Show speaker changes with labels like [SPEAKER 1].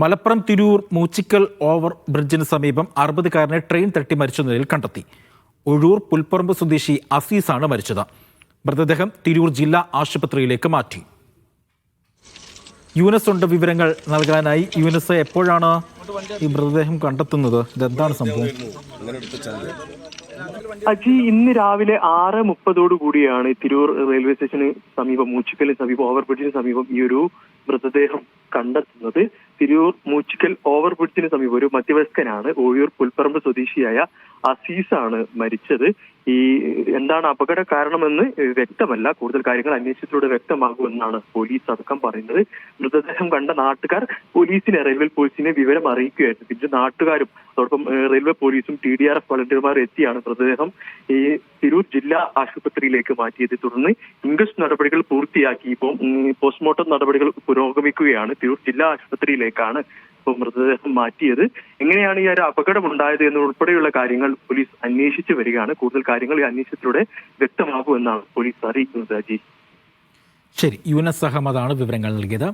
[SPEAKER 1] Malappuram Tirur Moochikkal over ബ്രിഡ്ജിന് സമീപം അറുപതുകാരനെ ട്രെയിൻ തട്ടി മരിച്ച നിലയിൽ കണ്ടെത്തി. ഒഴൂർ പുൽപ്പറമ്പ് സ്വദേശി അസീസാണ് മരിച്ചത്. മൃതദേഹം തിരൂർ ജില്ലാ ആശുപത്രിയിലേക്ക് മാറ്റി. യൂനസ് ഉണ്ട് വിവരങ്ങൾ നൽകാനായി. യൂനസ് എപ്പോഴാണ് ഈ മൃതദേഹം കണ്ടെത്തുന്നത്? ഇതെന്താണ് സംഭവം?
[SPEAKER 2] അജി ഇന്ന് രാവിലെ ആറ് മുപ്പതോടു കൂടിയാണ് തിരൂർ റെയിൽവേ സ്റ്റേഷന് സമീപം മൂച്ചിക്കലിന് സമീപം ഓവർബ്രിഡ്ജിന് സമീപം ഈ ഒരു മൃതദേഹം കണ്ടെത്തുന്നത്. തിരൂർ മൂച്ചിക്കൽ ഓവർബ്രിഡ്ജിന് സമീപം ഒരു മധ്യവയസ്കനാണ്. ഓഴിയൂർ പുൽപ്പറമ്പ് സ്വദേശിയായ അസീസാണ് മരിച്ചത്. ഈ എന്താണ് അപകട കാരണമെന്ന് വ്യക്തമല്ല. കൂടുതൽ കാര്യങ്ങൾ അന്വേഷണത്തിലൂടെ വ്യക്തമാകുമെന്നാണ് പോലീസ് അടക്കം പറയുന്നത്. മൃതദേഹം കണ്ട നാട്ടുകാർ പോലീസിനെ റെയിൽവേ പോലീസിനെ വിവരം അറിയിക്കുകയായിരുന്നു. പിന്നെ നാട്ടുകാരും അതോടൊപ്പം റെയിൽവേ പോലീസും ടി ഡി ആർ എഫ് വളണ്ടിയർമാർ എത്തിയാണ് മൃതദേഹം. ഈ തിരൂർ ജില്ലാ ആശുപത്രിയിലേക്ക് മാറ്റിയത്. തുടർന്ന് ഇംഗ്ലീഷ് നടപടികൾ പൂർത്തിയാക്കി. ഇപ്പോൾ പോസ്റ്റ്മോർട്ടം നടപടികൾ പുരോഗമിക്കുകയാണ്. തിരൂർ ജില്ലാ ആശുപത്രിയിലേക്കാണ് മൃതദേഹം മാറ്റിയത്. എങ്ങനെയാണ് ഈ ഒരു അപകടം ഉണ്ടായത് എന്നുൾപ്പെടെയുള്ള കാര്യങ്ങൾ പോലീസ് അന്വേഷിച്ചു വരികയാണ്. കൂടുതൽ കാര്യങ്ങൾ ഈ അന്വേഷണത്തിലൂടെ വ്യക്തമാകുമെന്നാണ് പോലീസ് അറിയിക്കുന്നത് അജി.
[SPEAKER 1] ശരി യൂനസ് അഹമ്മദാണ് വിവരങ്ങൾ നൽകിയത്.